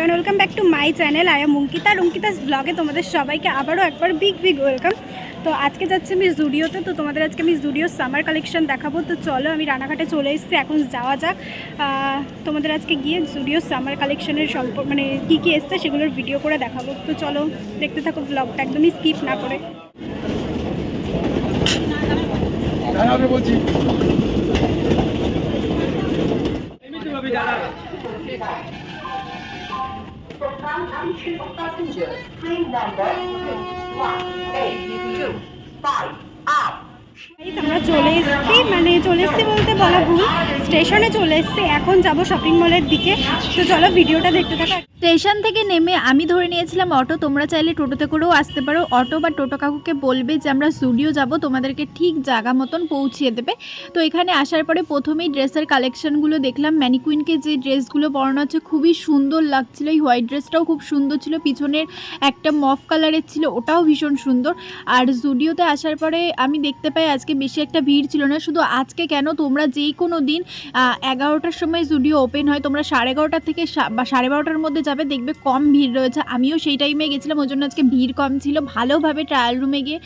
Welcome back to my channel M Ankita আর অঙ্কিতাস ব্লগে তোমাদের সবাইকে আবারও একবার বিগ বিগ ওয়েলকাম তো আজকে যাচ্ছি আমি জুডিওতে তো তোমাদের আজকে আমি জুডিও সামার কালেকশন দেখাবো। তো চলো আমি রানাঘাটে চলে এসেছি, এখন যাওয়া যাক। তোমাদের আজকে গিয়ে জুডিও সামার কালেকশনের সম্প মানে কী কী এসছে সেগুলোর ভিডিও করে দেখাবো। তো চলো দেখতে থাকো ব্লগটা একদমই স্কিপ না করে। জানাবে আমরা চলে এসেছি মানে চলে এসেছি বলতে বলা ভুল। স্টেশনে চলে এসেছি, এখন যাব শপিং মলের দিকে। তো চলো ভিডিওটা দেখতে থাকা। স্টেশন থেকে নেমে আমি ধরে নিয়েছিলাম, অটো, তোমরা চাইলে টোটোতে করেও আসতে পারো। অটো বা টোটো কাকুকে বলবে যে, আমরা স্টুডিও যাব, তোমাদেরকে ঠিক জায়গা মতন পৌঁছিয়ে দেবে। তো এখানে আসার পরে প্রথমেই ড্রেসের কালেকশনগুলো দেখলাম। ম্যানিকুইনকে যে ড্রেসগুলো পরানো আছে, খুবই সুন্দর লাগছিল। এই হোয়াইট ড্রেসটাও খুব সুন্দর ছিল। পিছনের একটা মফ কালারের ছিল, ওটাও ভীষণ সুন্দর। আর জুডিওতে আসার পরে আমি দেখতে পাই, আজকে বেশি একটা ভিড় ছিল না। শুধু আজকে কেন? তোমরা যেই কোনো দিন এগারোটার সময় জুডিও ওপেন হয়। তোমরা সাড়ে এগারোটার থেকে বা সাড়ে বারোটার মধ্যে দেখবে কম ভিড় রয়েছে। আমিও সেই টাইমে গেছিলাম, ওই জন্য আজকে ভিড় কম ছিল। ভালোভাবে ট্রায়াল রুমে গিয়ে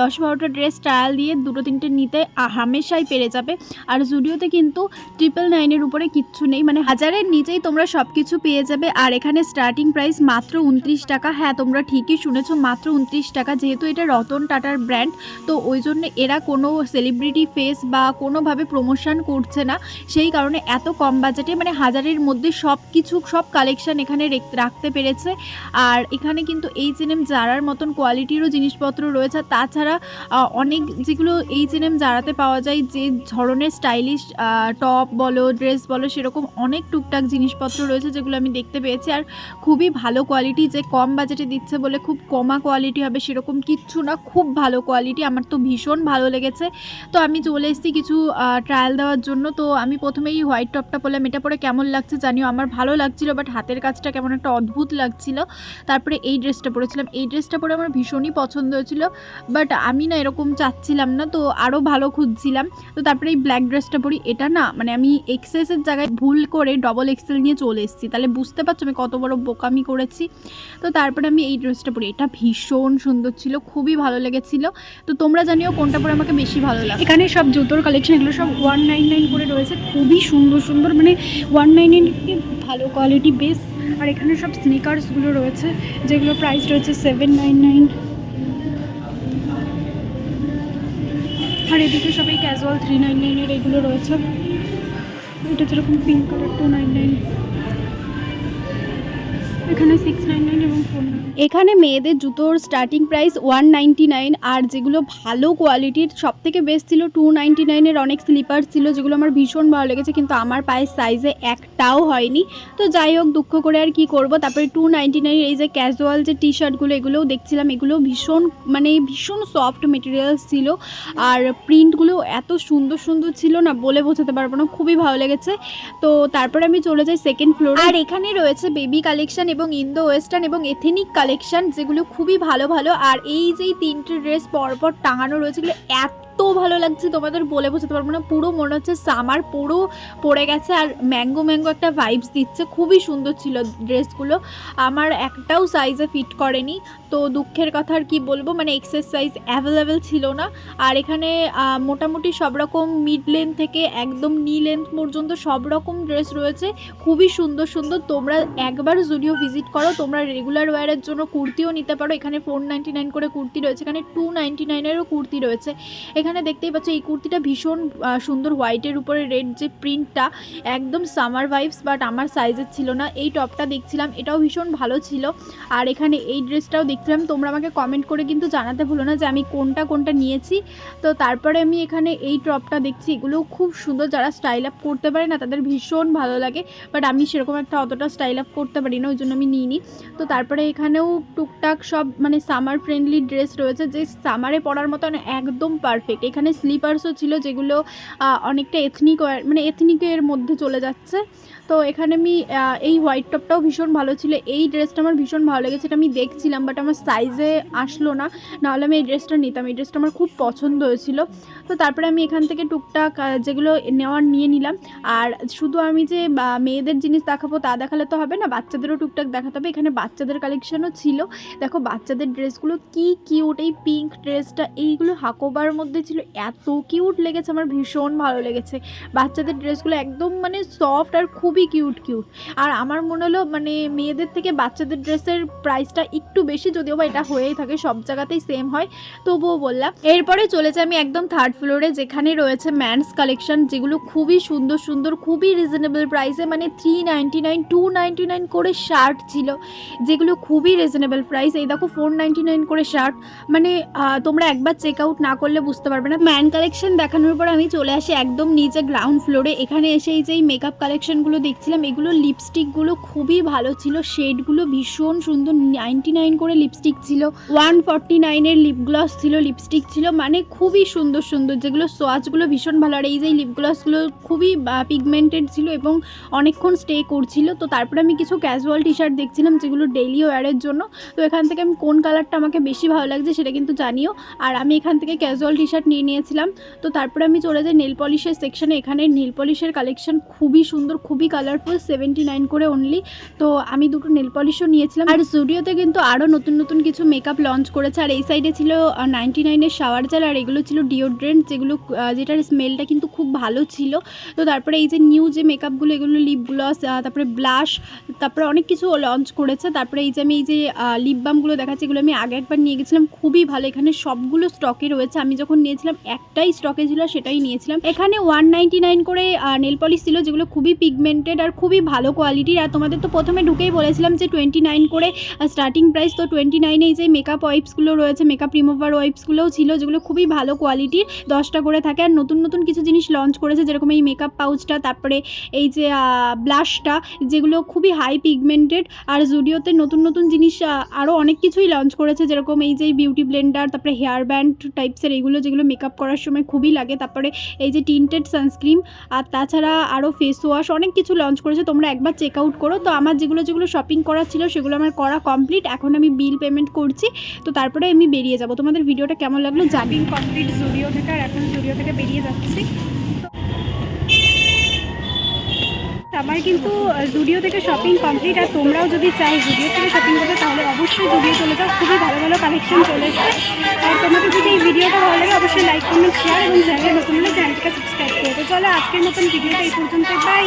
দশ বারোটা ড্রেস ট্রায়াল দিয়ে দুটো তিনটে নিতে হামেশাই পেরে যাবে। আর জুডিওতে কিন্তু ট্রিপল নাইনের উপরে কিচ্ছু নেই। মানে হাজারের নিচেই তোমরা সব কিছু পেয়ে যাবে। আর এখানে স্টার্টিং প্রাইস মাত্র উনত্রিশ টাকা। হ্যাঁ তোমরা ঠিকই শুনেছো, মাত্র উনত্রিশ টাকা। যেহেতু এটা রতন টাটার ব্র্যান্ড তো ওই জন্য এরা কোনো সেলিব্রিটি ফেস বা কোনোভাবে প্রমোশন করছে না। সেই কারণে এত কম বাজেটে মানে হাজারের মধ্যে সব কিছু সব কালেকশন এখানে রেখ- রাখতে পেরেছে। আর এখানে কিন্তু এইচ এন এম জারার মতন কোয়ালিটিরও জিনিসপত্র রয়েছে। তাছাড়া অনেক যেগুলো এইচ এন এম জারাতে পাওয়া যায়, যে ধরনের স্টাইলিশ টপ বলো ড্রেস বলো, সেরকম অনেক টুকটাক জিনিসপত্র রয়েছে যেগুলো আমি দেখতে পেয়েছি। আর খুবই ভালো কোয়ালিটি যে কম বাজেটে দিচ্ছে বলে খুব কমা কোয়ালিটি হবে, সেরকম কিচ্ছু না, খুব ভালো কোয়ালিটি আমার তো ভীষণ ভালো লেগেছে। তো আমি চলে এসেছি কিছু ট্রায়াল দেওয়ার জন্য। তো আমি প্রথমেই হোয়াইট টপটা পরলাম। এটা পরে কেমন লাগছে জানিও। আমার ভালো লাগছিল বাট হাতের কাজটা কেমন একটা অদ্ভুত লাগছিল। তারপরে এই ড্রেসটা পরেছিলাম। এই ড্রেসটা পরে আমার ভীষণই পছন্দ হয়েছিল। বাট আমি না এরকম চাচ্ছিলাম না, তো আরও ভালো খুঁজছিলাম। তো তারপরে এই ব্ল্যাক ড্রেসটা পরি। এটা না মানে আমি এক্সেসের জায়গায় ভুল করে ডবল এক্সেল নিয়ে চলে এসেছি। তাহলে বুঝতে পারছ আমি কত বড় বোকামি করেছি। তো তারপরে আমি এই ড্রেসটা পরি। এটা ভীষণ সুন্দর ছিল, খুবই ভালো লেগেছিল। তো তোমরা জানিও কোনটা পরে আমাকে বেশি ভালো লাগে এখানে সব জুতোর কালেকশন এগুলো সব ওয়ান নাইন নাইন করে রয়েছে। খুবই সুন্দর সুন্দর মানে ওয়ান নাইন নাইন ভালো কোয়ালিটি বেস আর এখানে সব স্নিকার্সগুলো রয়েছে, যেগুলো প্রাইস রয়েছে সেভেন নাইন নাইন আর এদিকে সব এই ক্যাজুয়াল থ্রি নাইন নাইনের এগুলো রয়েছে। এটা যেরকম pink colour two nine nine এখানে সিক্স নাইন নাইন এবং ফোর এখানে মেয়েদের জুতোর starting price one ninety nine আর যেগুলো ভালো কোয়ালিটির সব থেকে বেস্ট ছিল টু নাইনটি নাইনের অনেক স্লিপার ছিল যেগুলো আমার ভীষণ ভালো লেগেছে কিন্তু আমার পায়ের সাইজে একটাও হয়নি। তো যাই হোক দুঃখ করে আর কি করব। তারপরে টু নাইনটি নাইনের এই যে ক্যাজুয়াল যে টি শার্টগুলো এগুলোও দেখছিলাম। এগুলো ভীষণ মানে ভীষণ সফট মেটেরিয়ালস ছিল। আর প্রিন্টগুলো এত সুন্দর সুন্দর ছিল না বলে বোঝাতে পারব না খুবই ভালো লেগেছে। তো তারপরে আমি চলে যাই সেকেন্ড ফ্লোর আর এখানে রয়েছে বেবি কালেকশন এবং ইন্দো ওয়েস্টার্ন এবং এথেনিক কালেকশন যেগুলো খুবই ভালো ভালো। আর এই যে তিনটে ড্রেস পরপর টাঙানো রয়েছে, এগুলো এত ভালো লাগছে তোমাদের বলে বোঝাতে পারব না। পুরো মনে হচ্ছে সামার পুরো পড়ে গেছে আর ম্যাঙ্গো ম্যাঙ্গো একটা ভাইবস দিচ্ছে। খুবই সুন্দর ছিল ড্রেসগুলো আমার একটাও সাইজে ফিট করেনি। তো দুঃখের কথা আর কি বলব মানে এক্সেস সাইজ অ্যাভেলেবেল ছিল না। আর এখানে মোটামুটি সব রকম মিড লেন্থ থেকে একদম নি লেন্থ পর্যন্ত সব রকম ড্রেস রয়েছে। খুবই সুন্দর সুন্দর। তোমরা একবার জুডিও ভিজিট করো, তোমরা রেগুলার ওয়্যারের জন্য কুর্তিও নিতে পারো। এখানে ফোর নাইনটি নাইন করে কুর্তি রয়েছে, এখানে টু নাইনটি নাইনেরও কুর্তি রয়েছে। এখানে দেখতেই পাচ্ছ, এই কুর্তিটা ভীষণ সুন্দর হোয়াইটের উপরে রেড যে প্রিন্টটা একদম সামার ভাইবস বাট আমার সাইজের ছিল না। এই টপটা দেখছিলাম, এটাও ভীষণ ভালো ছিল। আর এখানে এই ড্রেসটাও দেখছিলাম, তোমরা আমাকে কমেন্ট করে কিন্তু জানাতে ভুলো না যে আমি কোনটা কোনটা নিয়েছি। তো তারপরে আমি এখানে এই টপটা দেখছি, এগুলোও খুব সুন্দর, যারা স্টাইল আপ করতে পারে না, তাদের ভীষণ ভালো লাগে। বাট আমি সেরকম একটা অতটা স্টাইল আপ করতে পারি না ওই জন্য আমি নিইনি। তো তারপরে এখানেও টুকটাক সব মানে সামার ফ্রেন্ডলি ড্রেস রয়েছে, যে সামারে পরার মতন একদম পারফেক্ট এখানে স্লিপার্সও ছিল যেগুলো অনেকটা এথনিক মানে এথনিকের মধ্যে চলে যাচ্ছে। তো এখানে আমি এই হোয়াইট টপটাও ভীষণ ভালো ছিল। এই ড্রেসটা আমার ভীষণ ভালো লেগেছে এটা আমি দেখছিলাম বাট আমার সাইজে আসলো না। নাহলে আমি এই ড্রেসটা নিতাম। এই ড্রেসটা আমার খুব পছন্দ হয়েছিল। তো তারপরে আমি এখান থেকে টুকটাক যেগুলো নেওয়ার নিয়ে নিলাম। আর শুধু আমি যে মেয়েদের জিনিস দেখাবো তা দেখালে তো হবে না, বাচ্চাদেরও টুকটাক দেখাতে হবে এখানে বাচ্চাদের কালেকশনও ছিল। দেখো বাচ্চাদের ড্রেসগুলো কি কিউট এই পিঙ্ক ড্রেসটা, এইগুলো হাকোবার মধ্যে ছিল। এত কিউট লেগেছে, আমার ভীষণ ভালো লেগেছে। বাচ্চাদের ড্রেসগুলো একদম মানে সফট আর খুবই কিউট কিউট আর আমার মনে হলো মানে মেয়েদের থেকে বাচ্চাদের ড্রেসের প্রাইসটা একটু বেশি, যদিও বা এটা হয়েই থাকে, সব জায়গাতেই সেম হয়। তবুও বললাম, এরপরে চলেছে আমি একদম থার্ড ফ্লোরে যেখানে রয়েছে ম্যানস কালেকশন যেগুলো খুবই সুন্দর সুন্দর, খুবই রিজনেবল প্রাইসে মানে three ninety nine two ninety nine করে শার্ট ছিল, যেগুলো খুবই রিজনেবল প্রাইস এই দেখো ফোর নাইনটি নাইন করে শার্ট। মানে তোমরা একবার চেক আউট না করলে বুঝতে পারবে না। ম্যান কালেকশন দেখানোর পর আমি চলে আসি একদম নিচে গ্রাউন্ড ফ্লোরে এখানে এসে এই যে মেকআপ কালেকশনগুলো দেখছিলাম, এগুলো লিপস্টিকগুলো খুবই ভালো ছিল। শেডগুলো ভীষণ সুন্দর নাইনটি নাইন করে লিপস্টিক ছিল। ওয়ান ফর্টি নাইনের লিপ গ্লস ছিল লিপস্টিক ছিল। মানে খুবই সুন্দর সুন্দর। যেগুলো সোয়াচগুলো ভীষণ ভালো। আর এই যে লিপ গ্লসগুলো খুবই পিগমেন্টেড ছিল এবং অনেকক্ষণ স্টে করছিল। তো তারপরে আমি কিছু ক্যাজুয়াল টি শার্ট দেখছিলাম যেগুলো ডেইলি ওয়ারের জন্য। তো এখান থেকে আমি কোন কালারটা আমাকে বেশি ভালো লাগছে সেটা কিন্তু জানিও। আর আমি এখান থেকে ক্যাজুয়াল টি শার্ট নিয়ে নিয়েছিলাম। তো তারপরে আমি চলে যাই নেল পলিশের সেকশানে এখানে নেল পলিশের কালেকশন খুবই সুন্দর, খুবই কালারফুল সেভেন্টি নাইন করে অনলি তো আমি দুটো নেল পলিশও নিয়েছিলাম। আর স্টুডিওতে কিন্তু আরও নতুন নতুন কিছু মেকআপ লঞ্চ করেছে। আর এই সাইডে ছিল নাইনটি নাইনের শাওয়ার জেল আর এগুলো ছিল ডিওড্রেন্ট যেগুলো যেটার স্মেলটা কিন্তু খুব ভালো ছিল। তো তারপরে এই যে নিউ যে মেকআপগুলো এগুলো লিপ গ্লস তারপরে ব্লাশ তারপরে অনেক কিছু লঞ্চ করেছে। তারপরে এই যে আমি এই যে লিপ বামগুলো দেখাচ্ছি, এগুলো আমি আগে একবার নিয়ে গেছিলাম। খুবই ভালো। এখানে সবগুলো স্টকে রয়েছে। আমি যখন নিয়েছিলাম, একটাই স্টকে ছিল, সেটাই নিয়েছিলাম। এখানে ওয়ান করে নেল পলিশ ছিল, যেগুলো খুবই পিগমেন্টেড আর খুবই ভালো কোয়ালিটির আর তোমাদের তো প্রথমে ঢুকেই বলেছিলাম যে টোয়েন্টি করে স্টার্টিং প্রাইস তো টোয়েন্টি নাইনে এই যে মেকআপ ওয়াইপসগুলো রয়েছে মেকআপ রিমুভার ওয়াইপসগুলোও ছিল, যেগুলো খুবই ভালো কোয়ালিটির দশটা করে থাকে। আর নতুন নতুন কিছু জিনিস লঞ্চ করেছে, যেরকম এই মেকআপ পাউচটা তারপরে এই যে ব্লাশটা যেগুলো খুবই হাই পিগমেন্টেড আর জুডিওতে নতুন নতুন জিনিস আরও অনেক কিছুই লঞ্চ করেছে, যেরকম এই যে বিউটি ব্লেন্ডার তারপরে হেয়ার ব্যান্ড টাইপসের এইগুলো যেগুলো মেকআপ করার সময় খুবই লাগে, তারপরে এই যে টিন্টেড সানস্ক্রিন আর তাছাড়া আরও ফেস ওয়াশ অনেক কিছু লঞ্চ করেছে, তোমরা একবার চেক আউট করো। তো আমার যেগুলো যেগুলো শপিং করার ছিল, সেগুলো আমার করা কমপ্লিট এখন আমি বিল পেমেন্ট করছি, তো তারপরে আমি বেরিয়ে যাব। তোমাদের ভিডিওটা কেমন লাগল জানি কমপ্লিট জুডিও থেকে, আর এখন জুডিও থেকে বেরিয়ে যাচ্ছি। আমার কিন্তু জুডিও থেকে শপিং কমপ্লিট আর তোমরাও যদি চাই জুডিও থেকে শপিং করতে, তাহলে অবশ্যই জুডিও চলে যাও। খুবই ভালো ভালো কালেকশন চলে আর তোমাদের যদি এই ভিডিওটা ভালো লাগে, অবশ্যই লাইক কমেন্ট শেয়ার এবং চ্যানেল নতুন হলে চ্যানেলটাকে সাবস্ক্রাইব করবে চলো আজকের মতন ভিডিওটা এই পর্যন্ত বাই